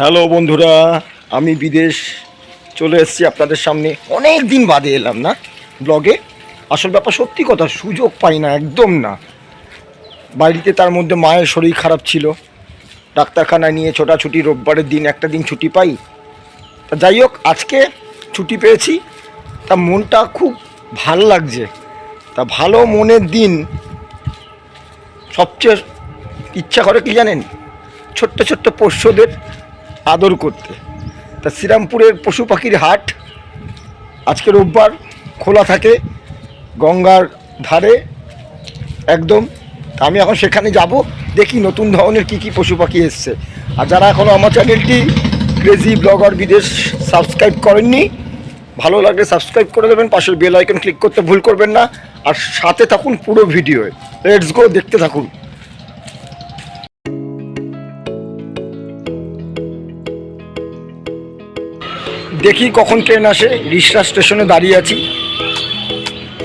Hello বন্ধুরা, আমি বিদেশ চলে এসেছি আপনাদের সামনে। অনেক দিন বাদে এলাম না ব্লগে। আসল ব্যাপার সত্যি কথা, সুযোগ পাই না, একদম না। বাড়িতে তার মধ্যে মায়ের শরীর খারাপ ছিল। ডাক্তারখানায় নিয়ে ছোটাছুটি, রোববারের দিন, একটা দিন ছুটি পাই। তা যাই হোক, আজকে ছুটি পেয়েছি। তা মনটা খুব ভালো লাগছে। তা ভালো মনের দিন। সবচেয়ে ইচ্ছা করে কি জানেন? ছোট্ট ছোট্ট পোষ্যদের আদর করতে। তা শ্রীরামপুরের পশু পাখির হাট আজকে রোববার খোলা থাকে, গঙ্গার ধারে একদম। আমি এখন সেখানে যাব, দেখি নতুন ধরনের কী কী পশু পাখি এসছে। আর যারা এখনও আমার চ্যানেলটি ক্রেজি ব্লগার বিদেশ সাবস্ক্রাইব করেননি, ভালো লাগলে সাবস্ক্রাইব করে দেবেন, পাশের বেল আইকন ক্লিক করতে ভুল করবেন না। আর সাথে থাকুন পুরো ভিডিওয়ে। লেটস গো, দেখতে থাকুন। দেখি কখন ট্রেন আসে। রিসরা স্টেশনে দাঁড়িয়ে আছি।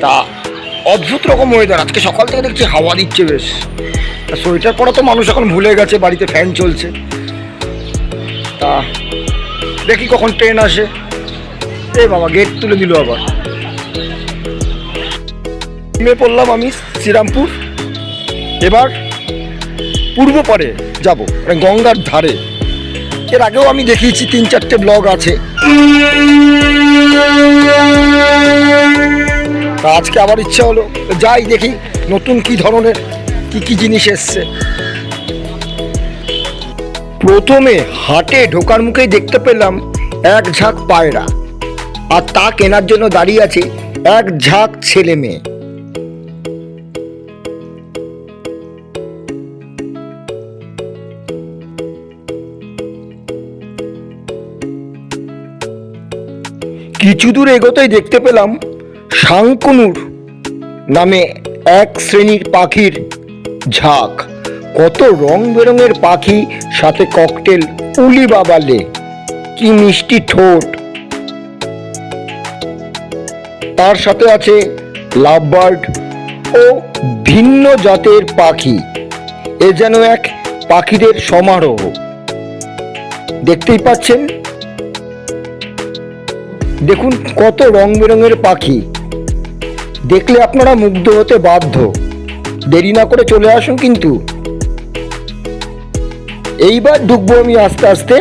তা অদ্ভুত রকম ওয়েদার আজকে সকাল থেকে দেখছি হাওয়া দিচ্ছে বেশ। তা সোয়েটার পরা তো মানুষ এখন ভুলে গেছে, বাড়িতে ফ্যান চলছে। তা দেখি কখন ট্রেন আসে। এ বাবা গেট তুলে দিল আবার। নেমে পড়লাম আমি শ্রীরামপুর। এবার পূর্ব পারে যাব মানে গঙ্গার ধারে। এর আগেও আমি দেখিয়েছি, তিন চারটে ব্লগ আছে। আজকে আবার ইচ্ছা হলো যাই দেখি নতুন কি ধরনের, কি কি জিনিস এসছে। প্রথমে হাটে ঢোকার মুখেই দেখতে পেলাম এক ঝাঁক পায়রা, আর তা কেনার জন্য দাঁড়িয়ে আছে এক ঝাঁক ছেলে মেয়ে। কিছু দূর এগোতেই দেখতে পেলাম শাঙ্কনুর নামে এক শ্রেণির পাখির ঝাঁক। কত রং বেরঙের পাখি, সাথে ককটেল উলি বাবালে। কি মিষ্টি ঠোঁট। তার সাথে আছে লাভবার্ড ও ভিন্ন জাতের পাখি। এ যেন এক পাখিদের সমারোহ। দেখতেই পাচ্ছেন দেখুন কত রং বেরঙের পাখি। দেখলে আপনারা মুগ্ধ হতে বাধ্য। দেরি না করে চলে আসুন কিন্তু। এইবার ঢুকবো আমি আস্তে আস্তে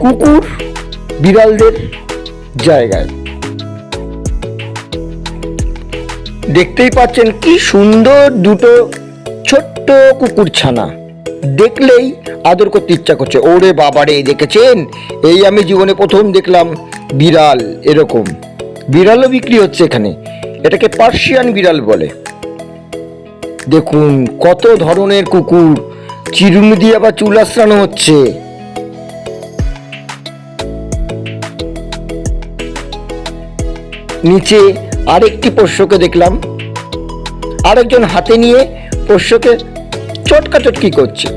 কুকুর বিড়ালদের জায়গায়। দেখতেই পাচ্ছেন কি সুন্দর দুটো ছোট্ট কুকুর ছানা দেখলেই আদর করতে ইচ্ছা করছে। ওরে বাবারে, দেখেছেন? এই আমি জীবনে প্রথম দেখলাম। বিড়াল এরকম। বিড়ালও বিক্রি হচ্ছে এখানে। এটাকে পার্সিয়ান বিড়াল বলে। দেখুন, কত ধরনের কুকুর। চিরুনি দিয়ে আবার চুল আশ্রানো হচ্ছে। নিচে আরেকটি পোষ্যকে দেখলাম। আরেকজন হাতে নিয়ে পোষ্যকে চটকা চটকি করছে।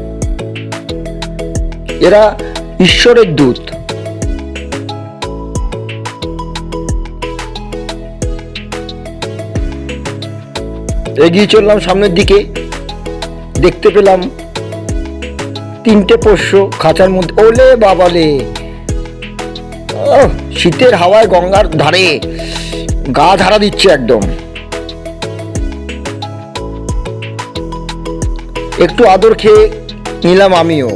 এরা ঈশ্বরের দূত। এগিয়ে চললাম সামনের দিকে। দেখতে পেলাম তিনটে পোষ্য খাঁচার মধ্যে। ওলে বাবালে। শীতের হাওয়ায় গঙ্গার ধারে গা ধারা দিচ্ছে একদম। একটু আদর খেয়ে নিলাম আমিও।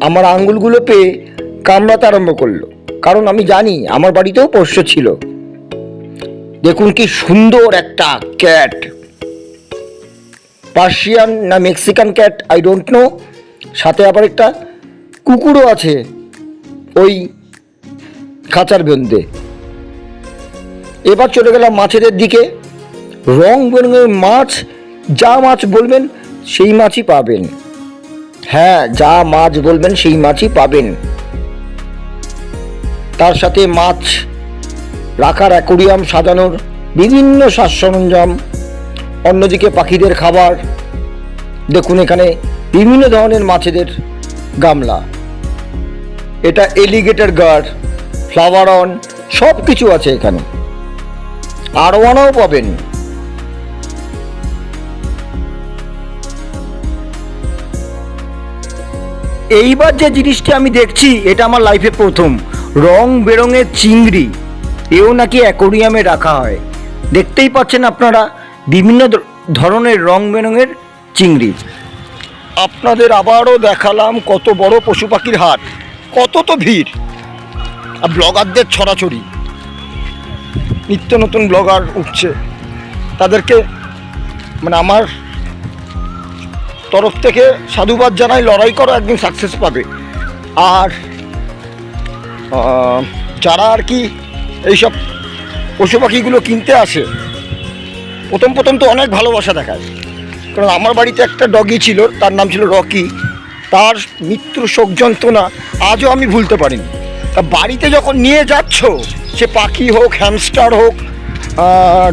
আমার আঙ্গুলগুলো পেয়ে কামড়াতে আরম্ভ করল। কারণ আমি জানি আমার বাড়িতেও পোষ্য ছিল। দেখুন কি সুন্দর একটা ক্যাট। পার্সিয়ান না Mexican cat I don't know সাথে আবার একটা কুকুরও আছে, ওই খাঁচার বেঁধে এবার চলে গেলাম মাছেদের দিকে। রং বেরঙের মাছ, যা মাছ বলবেন, সেই মাছই পাবেন। হ্যাঁ যা মাছ বলবেন, সেই মাছই পাবেন। তার সাথে মাছ রাখার অ্যাকোরিয়াম সাজানোর বিভিন্ন সাজ সরঞ্জাম অন্যদিকে পাখিদের খাবার, দেখুন এখানে বিভিন্ন ধরনের মাছেদের গামলা। এটা এলিগেটর গার্ড ফ্লাওয়ার অন সব কিছু আছে এখানে। আরওয়ানাও পাবেন। এইবার যে জিনিসটি আমি দেখছি, এটা আমার লাইফে প্রথম। রং বেরঙের চিংড়ি। এও নাকি অ্যাকোরিয়ামে রাখা হয়। দেখতেই পাচ্ছেন আপনারা বিভিন্ন ধরনের রং বেরঙের চিংড়ি। আপনাদের আবারও দেখালাম কত বড় পশু পাখির হাট, কত তো ভিড়। আর ব্লগারদের ছড়াছড়ি। নিত্য নতুন ব্লগার উঠছে। তাদেরকে মানে আমার তরফ থেকে সাধুবাদ জানাই, লড়াই করো, একদিন সাকসেস পাবে। আর যারা আর কি এইসব পশু পাখিগুলো কিনতে আসে প্রথম প্রথম তো অনেক ভালোবাসা দেখায়। কারণ আমার বাড়িতে একটা ডগি ছিল, তার নাম ছিল রকি। তার মৃত্যুর শোক যন্ত্রণা আজও আমি ভুলতে পারিনি। তা বাড়িতে যখন নিয়ে যাচ্ছ, সে পাখি হোক হ্যামস্টার হোক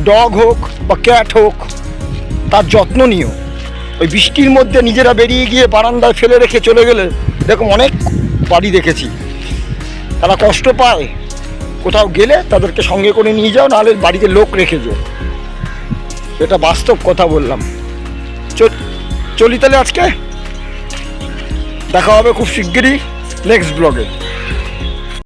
ডগ হোক বা ক্যাট হোক, তার যত্ন নিও। ওই বৃষ্টির মধ্যে নিজেরা বেরিয়ে গিয়ে বারান্দায় ফেলে রেখে চলে গেলে, এরকম অনেক বাড়ি দেখেছি। তারা কষ্ট পায়। কোথাও গেলে তাদেরকে সঙ্গে করে নিয়ে যাও, নাহলে বাড়িতে লোক রেখে যাও। এটা বাস্তব কথা বললাম। চল- তাহলে আজকে? দেখা হবে খুব শিগগিরই নেক্সট ব্লগে